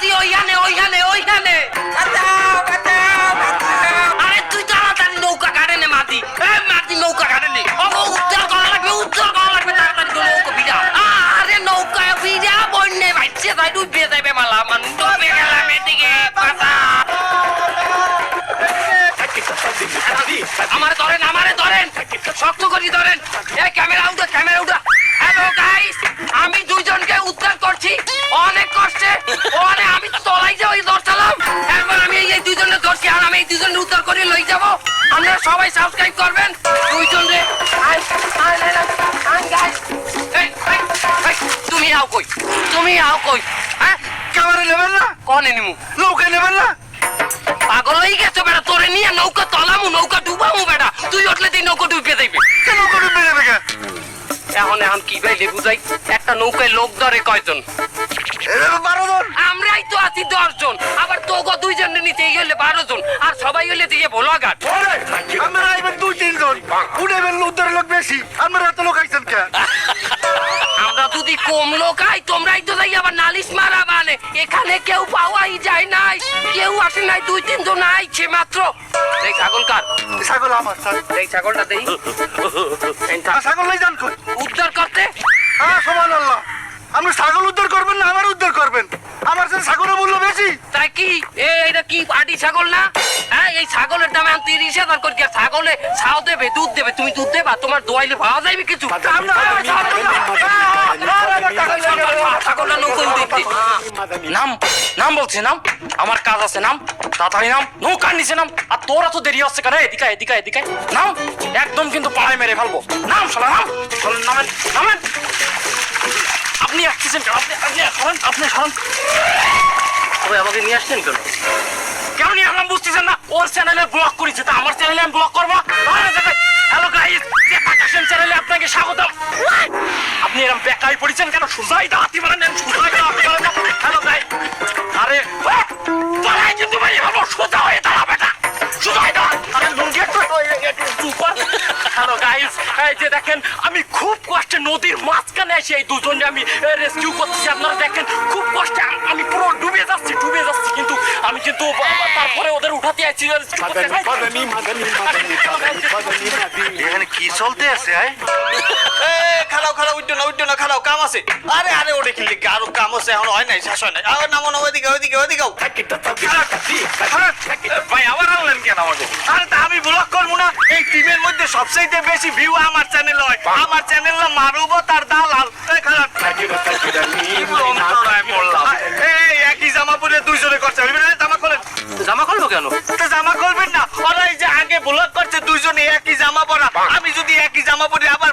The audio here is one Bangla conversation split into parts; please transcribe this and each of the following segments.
মাঝি ওইখানে ওইখানে ওইখানে। আরে তুই তাড়াতাড়ি নৌকা কাটে নে এ মাঝি নৌকা কাটে নে উদ্ধার করা লাগবে উদ্ধার করা লাগবে তাড়াতাড়ি তো নৌকা বিড়া আরে নৌকা বিড়া বন্যে ভাইছে তাই ডুবে যাবে মালা মানুষ ডুবে গেলাম এদিকে আমারে লই যাব। আপনারা সবাই সাবস্ক্রাইব করবেন। দুইজন রে তুমি আও কই? তুমি আও কই? হ্যাঁ? ক্যামেরা নেবেন না? কনে নিমু? নৌকা নেবেন না? পাগল হয়ে গেছো বেটা তোরে নিয়ে নৌকা তলামু নৌকা ডুবামু বেটা। তুই উঠলে তুই নৌকা ডুবে দেবে নৌকা ডুবে কে? এখন এখন কি ভাই বুঝাই? একটা নৌকায় লোক ধরে কয়জন? বারো জন। আমরাই তো আছি দশ জন। আবার তোকে দুইজন নিতে গেলে বারো জন। আর সবাই হলে দিয়ে ভোলাঘাট। আমরা আইবেন দুই তিনজন। উঠেবেন উদ্ধারের লোক বেশি। আমরা এত লোক আইছেন কে? আমরা যদি কম লোক আই তোমরাই তো যাই আবার নালিশ মারা মানে। এখানে কেউ পাওয়াই যায় নাই কেউ আসে নাই দুই তিনজন আইছে মাত্র। এই ছাগল কার ছাগল আমার ছাগল। এই ছাগলটা দেই। এই ছাগল লই যান কই? উদ্ধার করতে? হ্যাঁ সমান আল্লাহ আপনি ছাগল উদ্ধার করবেন না আমার উদ্ধার করবেন? আমার সাথে ছাগলের মূল্য বেশি। তাই কি? এ এটা কি আটি ছাগল না? হ্যাঁ এই ছাগলের দাম এখন তিরিশ হাজার করে। ছাগলে ছাও দেবে দুধ দেবে। তুমি দুধ দেবা তোমার দোয়াইলে পাওয়া যাবে কিছু। আমরা ছাগল না। ছাগলটা নৌকন দিতে নাম নাম বলছে নাম? আমার কাজ আছে নাম? তাড়াতাড়ি নাম। নৌকার নিচে নাম। আর তোরা তো দেরি হচ্ছে কেন? এদিকে এদিকে এদিকে নাম? একদম কিন্তু পাড়ায় মেরে ফেলব। নাম শালা নাম? চলেন নামেন নামেন আপনি আসতেছেন কেন? আপনি আপনি সরেন আপনি সরেন। তবে আমাকে নিয়ে আসছেন কেন? কেন নিয়ে আসলাম বুঝতেছেন না? ওর চ্যানেলে ব্লক করেছে। তা আমার চ্যানেলে আমি ব্লক করব? পাকাশন চ্যানেলে আপনাকে স্বাগতম। আপনি এরকম বেকাই পড়েছেন কেন? সুজাই দা দাঁতি মারেন সুজাই দা দাঁতি মারেন হ্যালো গাই আরে দাঁড়াই কিন্তু ভাই ভাবো সোজা হয়ে দাঁড়া বেটা সুজাই দা আরে লুঙ্গি একটু সুপার হ্যালো গাইস এই যে দেখেন আমি খুব কষ্টে নদীর মাঝখানে এসে এই দুজনকে আমি রেস্কিউ করতেছি। আপনারা দেখেন খুব কষ্টে আমি পুরো ডুবে যাচ্ছি ডুবে যাচ্ছি কিন্তু। আমি কিন্তু তারপরে ওদের উঠাতে আছি এখানে কি চলতে আছে খারাও খারাও উঠো না উঠো না খারাও কাম আছে। আরে আরে ওটা কিনলে আরও কাম আছে এখন হয় নাই শেষ হয় নাই। আরে নামো নামো ওইদিকে ওইদিকে ওইদিকে ভাই আবার আনলেন কেন আমাকে? আরে তা আমি ব্লগ করব না। এই টিমের মধ্যে সবচেয়ে বেশি ভিউ আমার চ্যানেল হয়। আমার চ্যানেল না মারুব তার দালাল। খারাপ এই একই জামা পরে দুইজনে করছে জামা খুলবো কেন? তো জামা খুলবেন না। ওরা যে আগে ব্লগ করছে দুইজনে একই জামা পরা। আমি যদি একই জামা পরে, আবার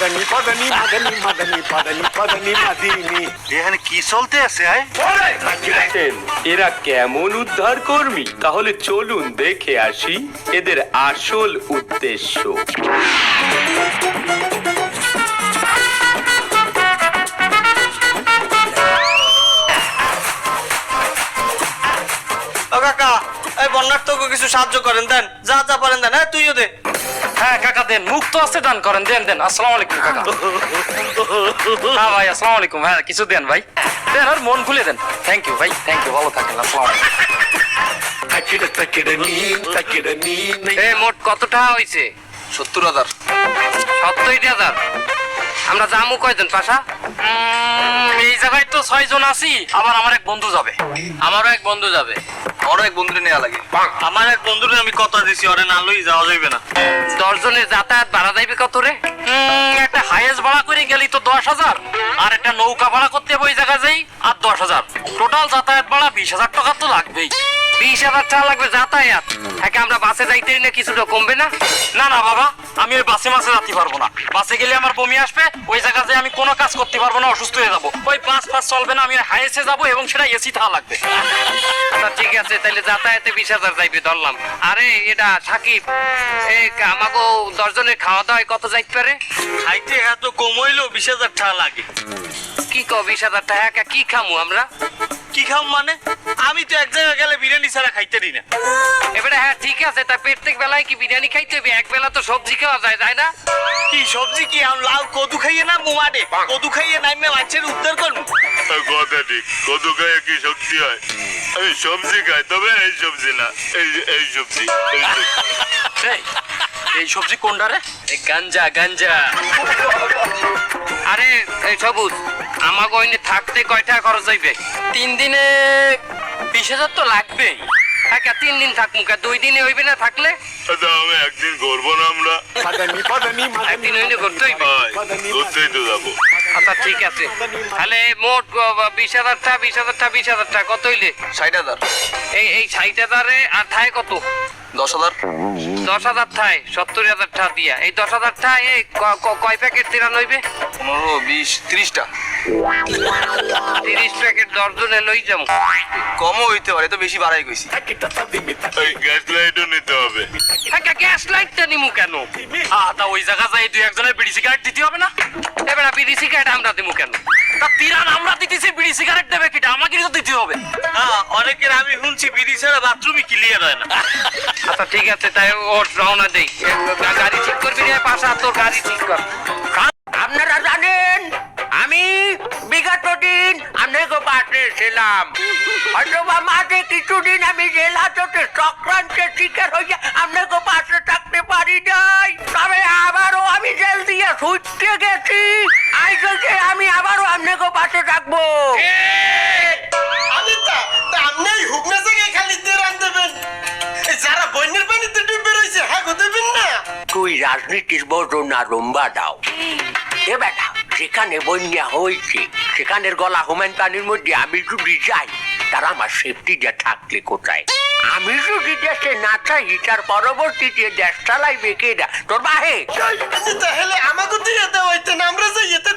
চলেন Madani, Madani, Madani, Madani, Madani, Madani, এখানে কি চলতে আছে আয়? দেখেন এরা কেমন উদ্ধার কর্মী? তাহলে চলুন দেখে আসি এদের আসল উদ্দেশ্য। ও কাকা এই বন্যার্থকে কিছু সাহায্য করেন দেন। যা যা পারেন দেন হ্যাঁ তুইও দে। হ্যাঁ কাকা দেন। মুক্ত আছে দান করেন। দেন দেন। আসসালামু আলাইকুম কাকা। হ্যাঁ ভাই আসসালামু আলাইকুম। হ্যাঁ কিছু দেন ভাই। দেন আর মন খুলে দেন। থ্যাংক ইউ ভাই। থ্যাংক ইউ ভালো থাকেন আসসালামু আলাইকুম। মোট কত টাকা হয়েছে সত্তর হাজার। সত্তর হাজার? আমরা যামু কয়জন পাশা? এই জায়গায় তো ছয় জন আছি আবার আমার এক বন্ধু যাবে। আমারও এক বন্ধু যাবে। আমারও এক বন্ধুরে নেওয়া লাগে। আমার এক বন্ধুরে আমি কথা দিছি ওরে না লই যাওয়া যাইবে না। দশজনের যাতায়াত ভাড়া যাইবে কত রে? একটা হাইয়েস্ট ভাড়া করে গেলি তো দশ হাজার আর একটা নৌকা ভাড়া করতে হবে ওই জায়গায় যাই আর দশ হাজার। টোটাল যাতায়াত ভাড়া বিশ হাজার টাকা তো লাগবেই। বিশ হাজার টাকা লাগবে যাতায়াত। একে আমরা বাসে যাইতে না কিছুটা কমবে না? না না বাবা আমি ওই বাসে মাসে যেতে পারব না। বাসে গেলে আমার বমি আসবে ওই জায়গাতে আমি কোনো কাজ করতে পারব না অসুস্থ হয়ে যাব। ওই বাস ফাস চলবে না আমি হাইয়েস্টে যাব এবং সেটা এসি থাকা লাগবে। আচ্ছা ঠিক আছে তাহলে যাতায়াতে বিশ হাজার যাইবে ধরলাম। আরে এটা সাকিব এই আমাকে দশজনের খাওয়া দাওয়ায় কত যাইতে পারে? খাইতে এত কম হইলেও বিশ হাজার টাকা লাগে। কি কও বিশ হাজার টাকা একা কি খামু আমরা? কি খাম মানে? আমি তো এক জায়গায় গেলে বিরিয়ানি ছাড়া খাইতে দিই না। এবারে হ্যাঁ ঠিক আছে তা প্রত্যেক বেলায় কি বিরিয়ানি খাইতে হবে এক বেলা তো সবজি খাওয়া যায় তাই না? কি সবজি কি? আম লাউ কদু খাইয়ে না মুমাডে কদু খাইয়ে নাইমে মাছের উদ্ধার করব কথা ঠিক কদু খায় কি শক্তি হয়? আমি সবজি খাই তবে এই সবজি না এই এই সবজি এই সবজি। এই, সবজি কোনটা রে? এই গাঞ্জা গাঞ্জা। আরে এই সবুজ। আমাকে গয়নে থাকতে কয় টাকা খরচ হইবে? তিন দিনে বিশ হাজার তো লাগবে একা তিন দিন থাকব কা দুই দিনে হইবে না থাকলে? আচ্ছা, আমি একদিন করব না আমরা। একদিন হইলে করতে হইবে? তো যাব। আচ্ছা ঠিক আছে। তাহলে মোট বিশ হাজারটা বিশ হাজারটা বিশ হাজারটা কত হইলে? ষাট হাজার। এই এই ষাট হাজারে আর থায় কত? দশ হাজার। দশ হাজার ঠাই সত্তর হাজার ঠা দিয়া। এই দশ হাজার ঠাই কয় প্যাকেট তিরান হইবে পনেরো বিশ ত্রিশটা তিরিশ প্যাকেট দশজনে লই যাব। কমও হইতে পারে তো বেশি বাড়াই গেছি গ্যাস লাইটও নিতে হবে। গ্যাস লাইটটা নিমু কেন? তা ওই জায়গা যাই দুই একজনের বিড়ি সিগারেট দিতে হবে না? এবার বিড়ি সিগারেট আমরা দিমু কেন? তা তিরান আমরা দিতেছি বিড়ি সিগারেট দেবে কিটা? আমাকে তো দিতে হবে। অনেকের আমি শুনছি বিড়ি ছাড়া বাথরুমই ক্লিয়ার হয় না। আচ্ছা ঠিক আছে তাই ও রওনা দেই। গাড়ি ঠিক করবি রে পাশা তোর গাড়ি ঠিক কর বিগত দিন আপনাকে পাশে ছিলাম। হয়তো বা মাঝে কিছুদিন আমি চক্রান্তের শিকার হইয়া পাশে থাকতে পারি নাই। তবে আবারও আমি জেল দিয়ে ছুটতে গেছি। আজ আমি আবারও পাশে থাকব। হ্যাঁ গো দেবেন না। তুই রাজনীতির বড় না রুম্বা দাও এ বেটা যেখানে বন্যা হয়েছে। সেখানের গলা হুমেন পানির মধ্যে আমি যদি যাই তারা আমার সেফটিটা থাকলে কোথায়? আমি যদি দেশে না চাই তার পরবর্তীতে দেশ চালাইবে কেডা? তোর বাহে? তাহলে আমাকে দিয়ে দেওয়া হইতে না আমরা যাই যেতে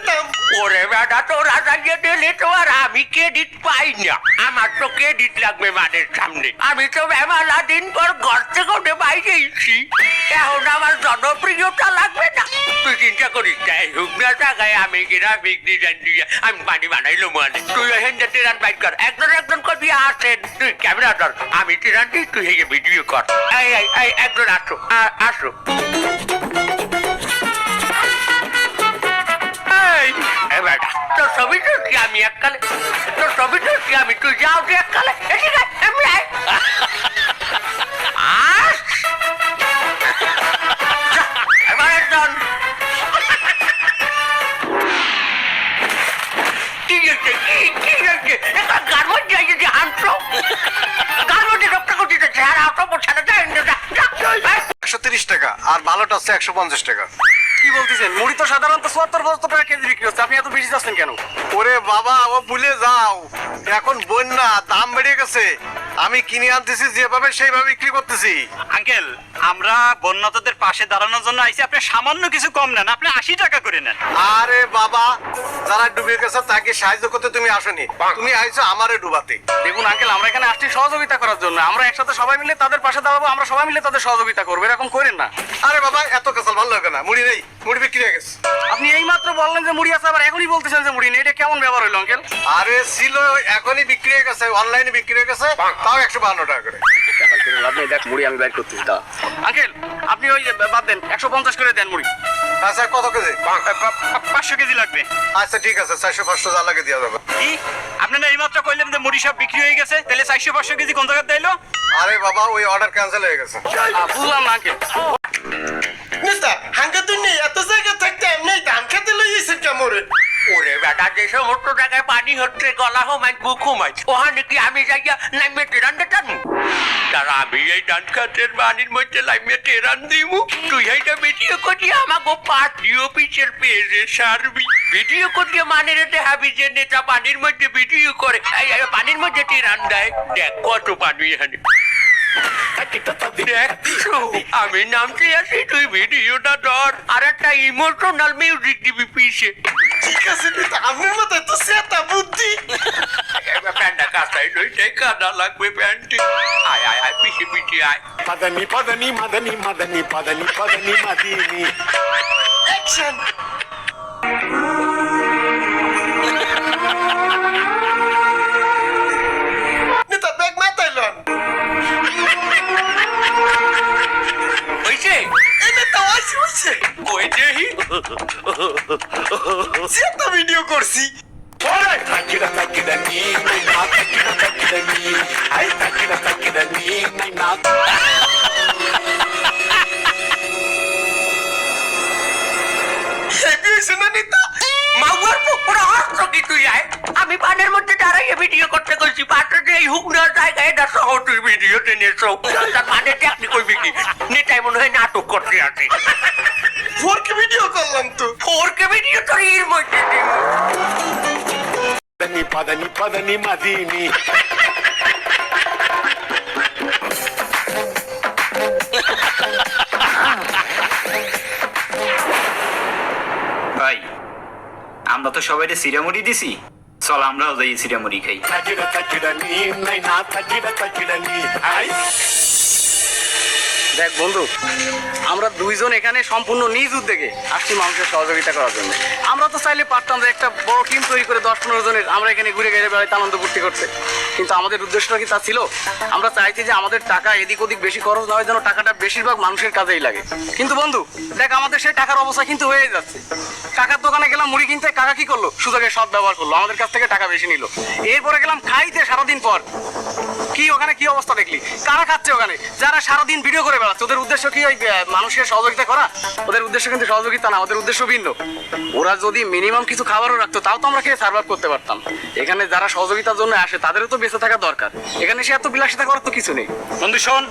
ওরে বেটা তোরা যাইয়ে দিলে তো আর আমি ক্রেডিট পাই না। আমার তো ক্রেডিট লাগবে মানের সামনে। আমি তো মেলা দিন পর ঘর থেকে উঠে বাইরেছি এখন আমার জনপ্রিয়তা লাগবে না তুই চিন্তা করিস না এই আমি বিক্রি জান দিয়ে আমি পানি বানাইলো মানে তুই হেন যে টিরান বাইক কর একজন একজন করবি আসেন। তুই ক্যামেরা ধর আমি টিরান দিই তুই হেগে ভিডিও কর। এই এই একজন আসো আসো। এই, এ বেটা, তোর ছবি তুলছি আমি এককালে তোর ছবি তুলছি আমি তুই যাও তুই এককালে। হচ্ছে একশো পঞ্চাশ টাকা। কি বলতেছেন? মুড়ি তো সাধারণত চুয়াত্তর পঁচাত্তর টাকা কেজি বিক্রি হচ্ছে। আপনি এত বেশি যাচ্ছেন কেন? ওরে বাবা ও ভুলে যাও। এখন বন্যা দাম বেড়ে গেছে। আমি কিনে আনতেছি যেভাবে সেইভাবে বিক্রি করতেছি। আঙ্কেল আমরা বন্যাতদের পাশে দাঁড়ানোর জন্য আইছি। আপনি সামান্য কিছু কম নেন। আপনি আশি টাকা করে নেন। আরে বাবা যারা ডুবে গেছে তাকে সাহায্য করতে তুমি আসনি। তুমি আইছো আমারে ডুবাতে। দেখুন আঙ্কেল আমরা এখানে আসছি সহযোগিতা করার জন্য। আমরা একসাথে সবাই মিলে তাদের পাশে দাঁড়াবো আমরা সবাই মিলে তাদের সহযোগিতা করব। এরকম করেন না। আরে বাবা এত কাঁচাল ভালো লাগে না। মুড়ি নেই মুড়ি বিক্রি হয়ে গেছে। আপনি এই মাত্র বললেন যে মুড়ি আছে আবার এখনই বলতেছেন যে মুড়ি নেই। এটা কেমন ব্যবহার হইল আঙ্কেল আরে ছিল এখনই বিক্রি হয়ে গেছে অনলাইনে বিক্রি হয়ে গেছে তাও একশো বাহান্ন টাকা করে। আপনি দেখ মুড়ি আমি বাইর করতেছি তা আঙ্কেল আপনি ওই বাদ দেন একশো পঞ্চাশ করে দেন মুড়ি। আচ্ছা কত কেজি? পাঁচশো কেজি লাগবে। আচ্ছা ঠিক আছে চারশো পাঁচশো যা লাগে দেওয়া যাবে। কি? আপনারা এই মাত্র কইলেন যে মুড়ি সব বিক্রি হয়ে গেছে তাহলে চারশো পাঁচশো কেজি কোন জায়গায় দিলো আরে বাবা ওই অর্ডার ক্যান্সেল হয়ে গেছে। বুঝলাম না বেটা, যে সমস্ত জায়গায় পানি হচ্ছে, গলা হোমাই বুক হোমাই ওখানে কি আমি যাইয়া নাইমে টেরান দিতাম তারা আমি এই ডান কাছের পানির মধ্যে লাইমে টেরান দিমু। তুই এইটা ভিডিও করিয়ে আমাকে পার্টি অফিসের পেজে সারবি। ভিডিও করিয়ে মানে রেতে হাবি যে নেতা পানির মধ্যে ভিডিও করে পানির মধ্যে টেরান দেয়। দেখ কত পানি এখানে। আমি নামতে আসি, তুই ভিডিওটা ধর। আর একটা ইমোশনাল মিউজিক দিবি পিছে। Chicas imita arruma tu seta bundi. Penda kasta idu cheka dala kwe penti. Ai ai ai pishi pishi ai. Padani padani madani madani padani padani madini. Action. Nita beg matalon. ওই দেহি সে তো ভিডিও করছি মাগুয়ার পোকড়া হাত চকি আয়? আমি পানের মধ্যে দাঁড়াইয়ে ভিডিও করতে করছি পাত্র যে এই হুক নেওয়ার জায়গায় এটা সহ তুই ভিডিও টেনেছো তার মানে চাকরি করবি কি? নেতাই মনে হয় নাটক করতে আছে ফোরকে ভিডিও করলাম তো। ফোরকে ভিডিও তোর এর মধ্যে padani madini. ভাই আমরা তো সবাই সিরামুড়ি দিছি। চল আমরাও যাই খাই takida ni. Ay. দেখ বন্ধু আমরা দুইজন এখানে সম্পূর্ণ নিজ উদ্যোগে আসছি মানুষের সহযোগিতা করার জন্য আমরা তো চাইলে পারতাম যে একটা বড় টিম তৈরি করে দশ পনেরো জনের আমরা এখানে ঘুরে ঘুরে বেড়াইতে আনন্দ ফুর্তি করতে কিন্তু আমাদের উদ্দেশ্যটা কি তা ছিল? আমরা চাইছি যে আমাদের টাকা এদিক ওদিক বেশি খরচ না হয় যেন টাকাটা বেশিরভাগ মানুষের কাজেই লাগে। কিন্তু বন্ধু, দেখ আমাদের সেই টাকার অবস্থা কিন্তু হয়ে যাচ্ছে। কাকার দোকানে গেলাম, মুড়ি কিনতে কাকা কি করল? সুযোগের সৎ ব্যবহার করল, আমাদের কাছ থেকে টাকা বেশি নিল। এরপরে গেলাম খাইতে সারাদিন পর। কি ওখানে কি অবস্থা দেখলি? কারা খাচ্ছে ওখানে? যারা সারাদিন ভিডিও করে বেড়াচ্ছে, ওদের উদ্দেশ্য কি ওই মানুষের সহযোগিতা করা? ওদের উদ্দেশ্য কিন্তু সহযোগিতা না, ওদের উদ্দেশ্য ভিন্ন। ওরা যদি মিনিমাম কিছু খাবারও রাখতো, তাও তো আমরা খেয়ে সার্ভাইভ করতে পারতাম। এখানে যারা সহযোগিতার জন্য আসে, তাদেরও তো বেঁচে থাকা দরকার। এখানে সে এত বিলাসিতা করার তো কিছু নেই। বন্ধু, শোন,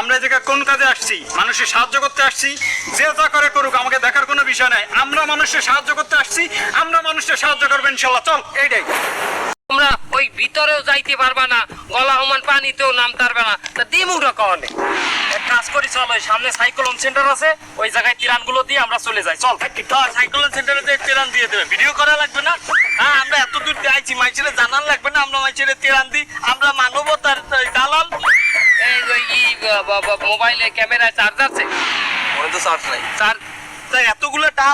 আমরা এই জায়গায় কোন কাজে আসছি? মানুষের সাহায্য করতে আসছি। যে যা করে করুক, আমাকে দেখার কোনো বিষয় নাই। আমরা মানুষের সাহায্য করতে আসছি। আমরা মানুষের সাহায্য করব ইনশাল্লাহ। চল, এইটাই। তোমরা ওই ভিতরেও যাইতে পারবা না। গলা সমান পানিতেও নামতে পারবে না। তা দিমুটা এক কাজ করি চল ওই সামনে সাইক্লোন সেন্টার আছে। ওই জায়গায় তিরানগুলো দিয়ে আমরা চলে যাই। চল। সাইক্লোন সেন্টারে যে তিরান দিয়ে দেবে। ভিডিও করা লাগবে না? হ্যাঁ আমরা এত দূর দিয়ে আইছি মাইছেলে জানান লাগবে না আমরা মাইছেলে তিরান দিই। আমরা মানবতার দালাল। এই ই মোবাইলে ক্যামেরায় চার্জ আছে। ওই তো চার্জ নাই। চার্জ এতগুলো টাকা